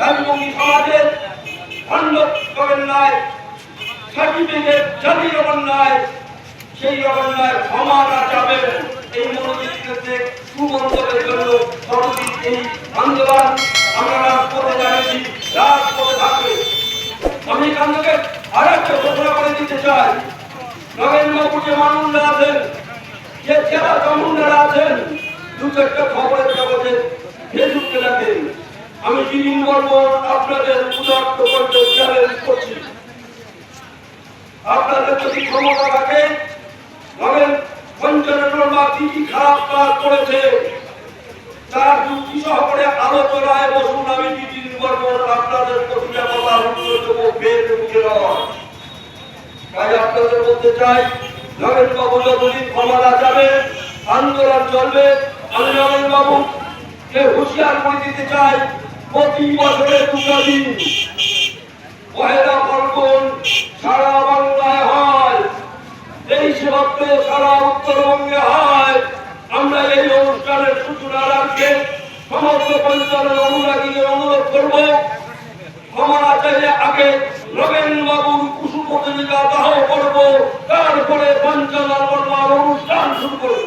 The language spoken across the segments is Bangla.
রাজভূমি সমাজের খণ্ড নগেন রায় সার্টিফিকেট জাতি নগেন রায় সেই রায় ক্ষমা না যাবে এই মনোনীতিতে সুমন্ত্রের জন্য সরকারি এই আন্দোলন আমরা রাজপথে জানিয়েছি রাজপথে থাকবে। আমি থেকে আর একটা ঘোষণা করে দিতে চাই। নগেন্দ্রবাবু যে মানুষরা আছেন, যে জেলা চামুন্ডারা আছেন দু চারটা খবরের কাগজে ফেসবুকে রাখেন আমি দিন আপনাদের উদার্ত করতে চ্যালেঞ্জ করছি। আপনাদের যদি ক্ষমতা থাকে নগেন পঞ্চান্ন বা কি কি খারাপ কাজ করেছে, তার যুক্তি সহকারে আলোচনায় বসুন, আমি নীতিন বর্মন আপনাদের প্রতিটা কথা উত্তর দেবো, বের মুখে তাই আপনাদের বলতে চাই নগেন বাবু যতদিন ক্ষমতা যাবে, আন্দোলন চলবে আমি নগেন বাবু, কে হুঁশিয়ার করে দিতে চাই প্রতি বছরে দুটো দিন। পহেলা ফাল্গুন সারা বাংলায় হয়। এই সেবাত্ম সারা উত্তরবঙ্গে হয়। আমরা এই অনুষ্ঠানের সূচনার আজকে সমস্ত পঞ্চায়েতের অনুরাগীদের অনুরোধ করব। ক্ষমতা চাইলে আগে নবীন বাবুর কুসুম প্রতিযোগিতা দাহ করব। তারপরে পঞ্চায়েত করবার অনুষ্ঠান শুরু করব।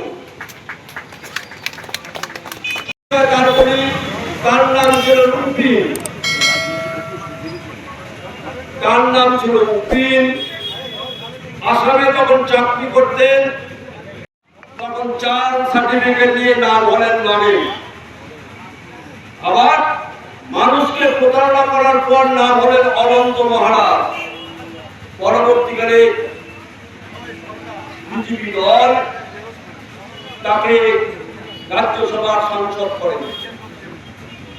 তারপরে তার নাম ছিল তার নাম ছিল উপিন আসামে যখন চাকরি করতেন, তখন চার সার্টিফিকেট নিয়ে নাম হলেন নবীন আবার মানুষকে প্রতারণা করার পর নাম হলেন অনন্ত মহারাজ। পরবর্তীকালে বিজেপি দল তাকে রাজ্যসভার সাংসদ করেন আমি মাতামা সমস্ত মানুষ